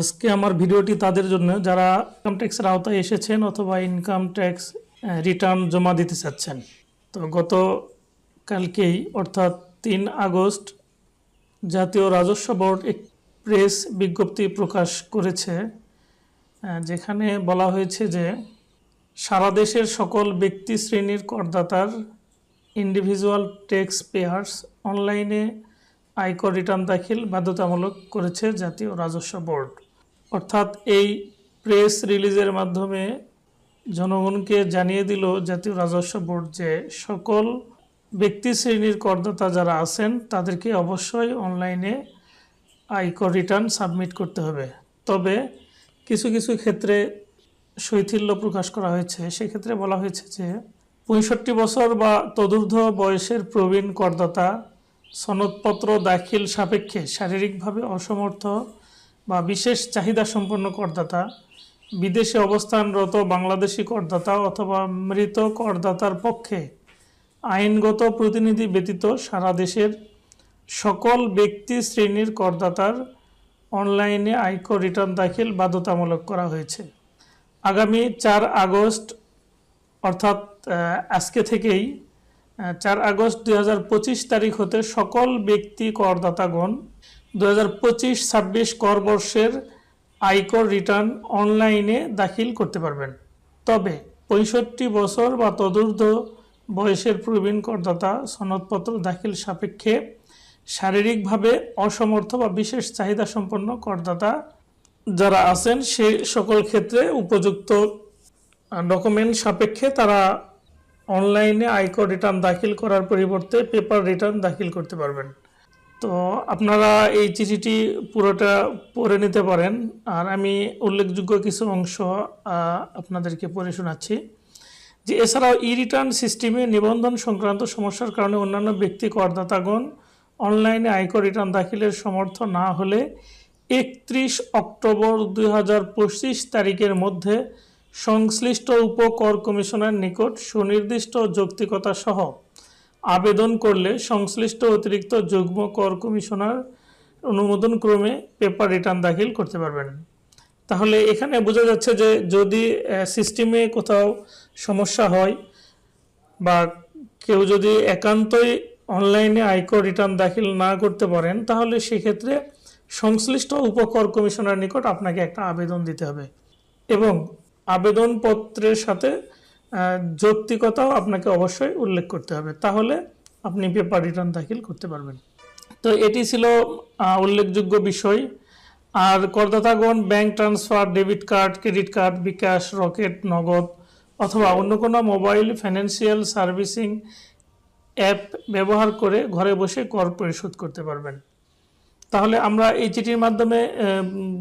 আজকে আমার ভিডিওটি তাদের জন্য, যারা ইনকাম ট্যাক্সের আওতায় এসেছেন অথবা ইনকাম ট্যাক্স রিটার্ন জমা দিতে চাচ্ছেন। তো গত কালকেই অর্থাৎ তিন আগস্ট, জাতীয় রাজস্ব বোর্ড এক প্রেস বিজ্ঞপ্তি প্রকাশ করেছে যেখানে বলা হয়েছে যে সারা দেশের সকল ব্যক্তি শ্রেণির করদাতার ইন্ডিভিজুয়াল ট্যাক্স পেয়ার্স অনলাইনে আয়কর রিটার্ন দাখিল বাধ্যতামূলক করেছে জাতীয় রাজস্ব বোর্ড। অর্থাৎ এই প্রেস রিলিজের মাধ্যমে জনগণকে জানিয়ে দিল জাতীয় রাজস্ব বোর্ড যে সকল ব্যক্তি শ্রেণির করদাতা যারা আছেন, তাদেরকে অবশ্যই অনলাইনে আয়কর রিটার্ন সাবমিট করতে হবে। তবে কিছু কিছু ক্ষেত্রে শৈথিল্য প্রকাশ করা হয়েছে। সেক্ষেত্রে বলা হয়েছে যে পঁয়ষট্টি বছর বা তদূর্ধ্ব বয়সের প্রবীণ করদাতা সনদপত্র দাখিল সাপেক্ষে শারীরিকভাবে অসমর্থ বা বিশেষ চাহিদা সম্পন্ন করদাতা, বিদেশে অবস্থানরত বাংলাদেশি করদাতা অথবা মৃত করদাতার পক্ষে আইনগত প্রতিনিধি ব্যতীত সারা দেশের সকল ব্যক্তি শ্রেণির করদাতার অনলাইনে আয়কর রিটার্ন দাখিল বাধ্যতামূলক করা হয়েছে। আগামী চার আগস্ট, অর্থাৎ আজকে থেকেই চার আগস্ট দু হাজার পঁচিশ তারিখ হতে সকল ব্যক্তি করদাতাগণ দু হাজার পঁচিশ, ছাব্বিশ কর বর্ষের আয়কর রিটার্ন অনলাইনে দাখিল করতে পারবেন। তবে পঁয়ষট্টি বছর বা তদূর্ধ্ব বয়সের প্রবীণ করদাতা সনদপত্র দাখিল সাপেক্ষে শারীরিকভাবে অসমর্থ বা বিশেষ চাহিদা সম্পন্ন করদাতা যারা আছেন, সে সকল ক্ষেত্রে উপযুক্ত ডকুমেন্ট সাপেক্ষে তারা অনলাইনে আয়কর রিটার্ন দাখিল করার পরিবর্তে পেপার রিটার্ন দাখিল করতে পারবেন। তো আপনারা এই চিঠিটি পুরোটা পড়ে নিতে পারেন। আর আমি উল্লেখযোগ্য কিছু অংশ আপনাদেরকে পড়ে শোনাচ্ছি। যে এছাড়াও ই রিটার্ন সিস্টেমে নিবন্ধন সংক্রান্ত সমস্যার কারণে অন্যান্য ব্যক্তি করদাতাগণ অনলাইনে আয়কর রিটার্ন দাখিলের সমর্থ না হলে একত্রিশ অক্টোবর দুই হাজার পঁচিশ তারিখের মধ্যে সংশ্লিষ্ট উপকর কমিশনের নিকট সুনির্দিষ্ট যৌক্তিকতা সহ আবেদন করলে সংশ্লিষ্ট অতিরিক্ত যুগ্ম কর কমিশনার অনুমোদন ক্রমে পেপার রিটার্ন দাখিল করতে পারবেন। তাহলে এখানে বোঝা যাচ্ছে যে যদি সিস্টেমে কোথাও সমস্যা হয় বা কেউ যদি একান্তই অনলাইনে আয়কর রিটার্ন দাখিল না করতে পারেন, তাহলে সেক্ষেত্রে সংশ্লিষ্ট উপকর কমিশনার নিকট আপনাকে একটা আবেদন দিতে হবে। এবং আবেদনপত্রের সাথে যৌক্তিকতাও আপনাকে অবশ্যই উল্লেখ করতে হবে। তাহলে আপনি পেপার রিটার্ন দাখিল করতে পারবেন। তো এটি ছিল উল্লেখযোগ্য বিষয়। আর করদাতাগণ bank transfer debit card credit card bKash, Rocket, Nagad অথবা অন্য কোনো মোবাইল ফাইন্যান্সিয়াল সার্ভিসিং অ্যাপ ব্যবহার করে ঘরে বসে কর পরিশোধ করতে পারবেন। তাহলে আমরা এই চিঠির মাধ্যমে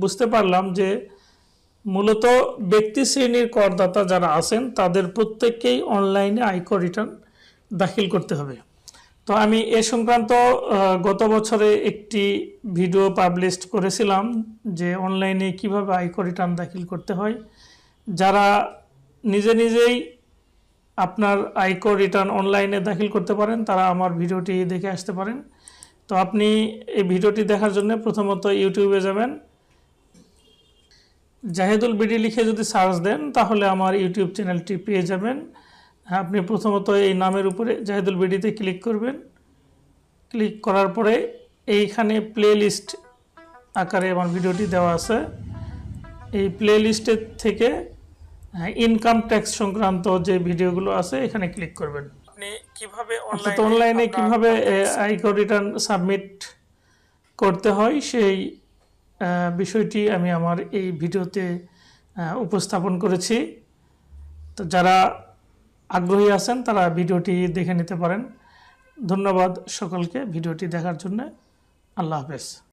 বুঝতে পারলাম যে মূলত ব্যক্তি শ্রেণির করদাতা যারা আছেন, তাদের প্রত্যেককেই অনলাইনে আয়কর রিটার্ন দাখিল করতে হবে। তো আমি এ সংক্রান্ত গত বছরে একটি ভিডিও পাবলিশ করেছিলাম যে অনলাইনে কীভাবে আয়কর রিটার্ন দাখিল করতে হয়। যারা নিজে নিজেই আপনার আয়কর রিটার্ন অনলাইনে দাখিল করতে পারেন, তারা আমার ভিডিওটি দেখে আসতে পারেন। তো আপনি এই ভিডিওটি দেখার জন্য প্রথমত ইউটিউবে যাবেন। জাহেদুল বিডি লিখে যদি সার্চ দেন তাহলে আমার ইউটিউব চ্যানেলটি পেয়ে যাবেন। আপনি প্রথমত এই নামের উপরে জাহেদুল বিডিতে ক্লিক করবেন। ক্লিক করার পরে এইখানে প্লে লিস্ট আকারে আমার ভিডিওটি দেওয়া আছে। এই প্লে লিস্টের থেকে ইনকাম ট্যাক্স সংক্রান্ত যে ভিডিওগুলো আছে এখানে ক্লিক করবেন। আপনি কীভাবে অনলাইনে কীভাবে আয়কর রিটার্ন সাবমিট করতে হয় সেই বিষয়টি আমি আমার এই ভিডিওতে উপস্থাপন করেছি। তো যারা আগ্রহী আছেন, তারা ভিডিওটি দেখে নিতে পারেন। ধন্যবাদ সকলকে ভিডিওটি দেখার জন্য। আল্লাহ হাফেজ।